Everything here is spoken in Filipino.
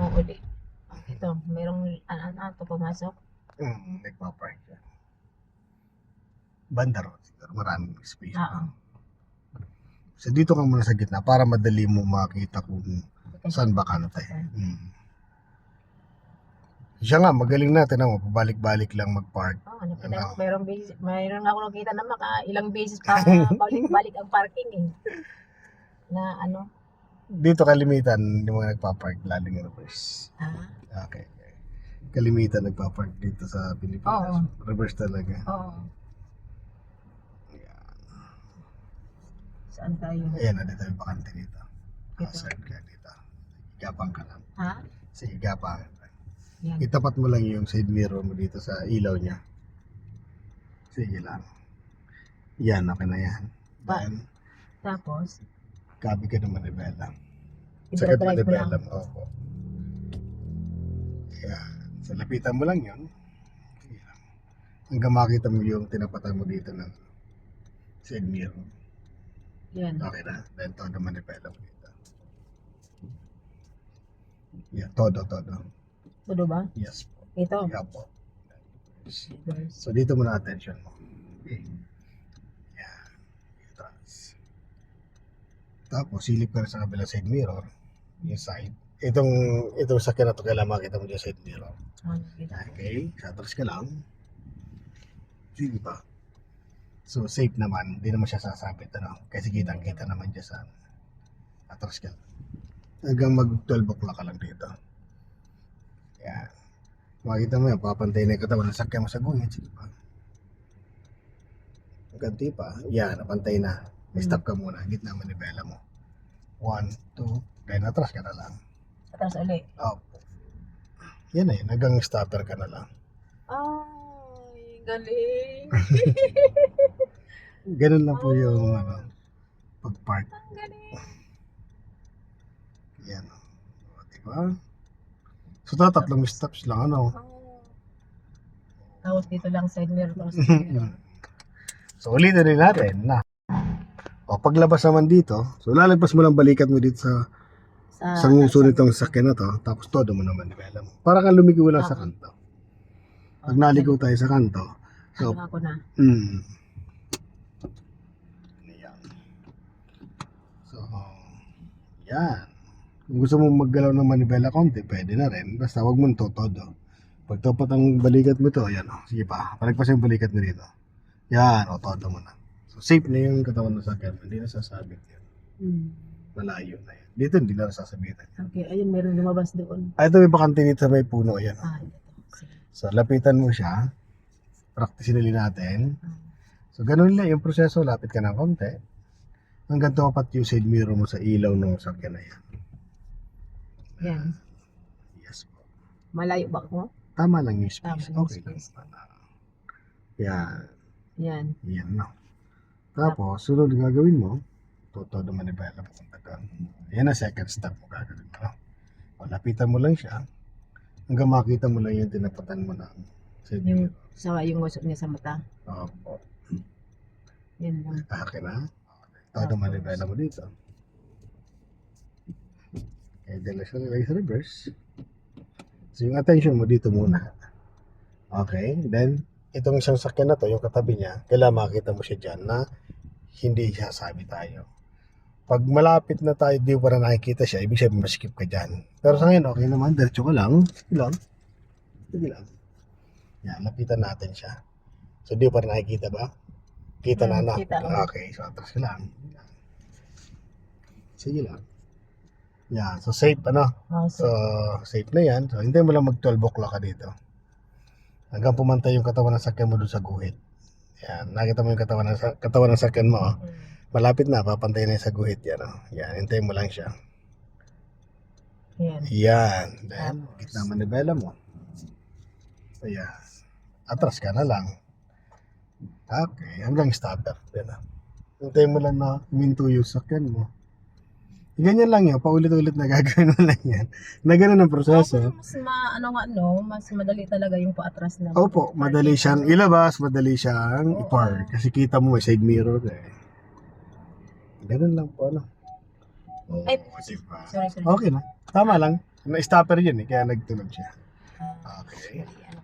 Oh, uli. Ito, merong ano, ano, ito pumasok. Mm, nagpa-park siya. Banda road. siguro, Maraming space. Oo. So dito ka muna sa gitna para madali mo makita kung saan ba kanto. Mm. Siya nga, magaling natin na pabalik-balik lang mag-park. Oh, ano, Ano? ano? Mayroong beses, mayroon ako nakita na maka ilang beses pa balik-balik ang parking eh. Na ano? Dito kalimitan yung mga nagpa-park laling reverse. Ah, Okay. okay. Kalimitan nagpa-park dito sa Pilipinas. Oo. Reverse talaga. oo. Saan tayo? Ayan, nandito yung bakante dito. Dito. Hazard ka dito. Igapang ka lang. Ha? Sige, igapang. Yan. Itapat mo lang yung side mirror mo dito sa ilaw niya. Sige lang. Yan, okay na yan. Ba- Then, Tapos, kabi ka ng manibela. Sa mo lang. manibela mo. Opo. Yan. So, lapitan mo lang yun. Lang. Hanggang makita mo yung tinapatan mo dito ng side mirror. Yan. Okay na. Then, todo manibela mo dito. Yeah, todo, todo. Tudo ba? Yes po. Ito. Yeah po. So dito muna attention mo. Okay. Yan. Trans. Tapos silip ka sa kabila side mirror. Yung side. Itong itong sakyan na to kailangan makita mo yung side mirror. Okay. Atras ka lang. Sige pa. So safe naman. Hindi naman siya sasabit. Ano? Kasi kitang kita naman dyan sa atras ka. Hanggang mag 12 o'clock ka lang dito. Yan. Makita mo yan, papantay na yung katawan ng sakyan mo sa guhit. Sige pa. Ganti pa. Yan, napantay na. Stop ka muna. Gitna manibela mo. One, two, then atras ka na lang. Tapos uli. Up. Yan na yun. Hanggang stopper ka na lang. Ay, galing. Ganun lang po yung ano, pag-park. Ang galing. Yan. O, diba? So, tatatlong stops lang, ano? Tapos dito lang side mirror. Tapos side mirror. so, ulitin rin natin na. O, paglabas naman dito, so lalagpas mo lang balikat mo dito sa Sa, sa nguso nitong sakyan na to, tapos todo mo naman nivela mo. Para kang lumigaw lang sa kanto. Pag naligaw tayo sa kanto, so, Ano ako na? mm, yan. So, yan. Kung gusto mo maggalaw ng manibela konti, pwede na rin. Basta wag mo todo. Pag tapat ang balikat mo to, yan o. Sige pa, palagpas yung balikat mo dito. Yan, o, todo mo na. Safe na yung katawan ng sakyan. Hindi na sasabit yan. Hmm. Malayo na yan. Dito, hindi na sasabitan. Okay, ayun, meron lumabas doon. Ah, ito may bakante dito sa may puno. Yan. o. Ah, ito. So, lapitan mo siya. Practice nili natin. Ah. So, ganun lang yung proseso. Lapit ka ng konti. Hanggang tumapat yung side mirror mo sa ilaw ng sakyan na yan. Yan. Yes po. Malayo ba ako? Tama lang yung space. Tama okay lang. space. Yan. Yan. Yan no. Tapos, sunod gagawin mo, todo naman ibala mo punta doon. Yan ang second step mo gagawin mo. O, lapitan mo lang siya. Hanggang makita mo lang yung tinapatan mo ng side Yung sa yung usok niya sa mata. Opo. Yan lang. Akin na. Todo manibela mo dito. Okay, dala siya nilagay sa reverse. So, yung attention mo dito muna. Okay, then, itong isang sakyan na to, yung katabi niya, kailangan makita mo siya dyan na hindi siya sabi tayo. Pag malapit na tayo, di pa na nakikita siya, ibig sabihin maskip ka dyan. Pero sa ngayon, okay naman, diretso ka lang. Sige lang. Sige lang. Yan, lapitan natin siya. So, di pa rin nakikita ba? Kita na Hmm, na. kita. Okay, so atras ka lang. Sige lang. Yan, so safe ano? Oh, So, so, safe na yan. So, hindi mo lang mag 12 o'clock ka dito. Hanggang pumantay yung katawan ng sakyan mo doon sa guhit. Yan, nakita mo yung katawan ng, katawan ng sakyan mo. oh. Malapit na, papantay na yung sa guhit. Yan, oh. Yan, hintayin mo lang siya. yan. Yan. Then, gitna manibela mo. Ayan. Atras ka na lang. Okay, hanggang stopper. Yan na. Hintayin mo lang na minto yung sakyan mo. Ganyan lang yun, paulit-ulit na gagawin mo lang yan. Na ganun ang proseso. Mas ma, ano nga, no, mas madali talaga yung paatras na. Opo, madali siyang ilabas, madali siyang Oo. i-park. Kasi kita mo may side mirror eh. Ganun lang po, ano. Oh, Ay, diba? Sorry, sorry. Okay na. Tama lang. Na-stopper yun eh, kaya nagtunog siya. Okay. Ano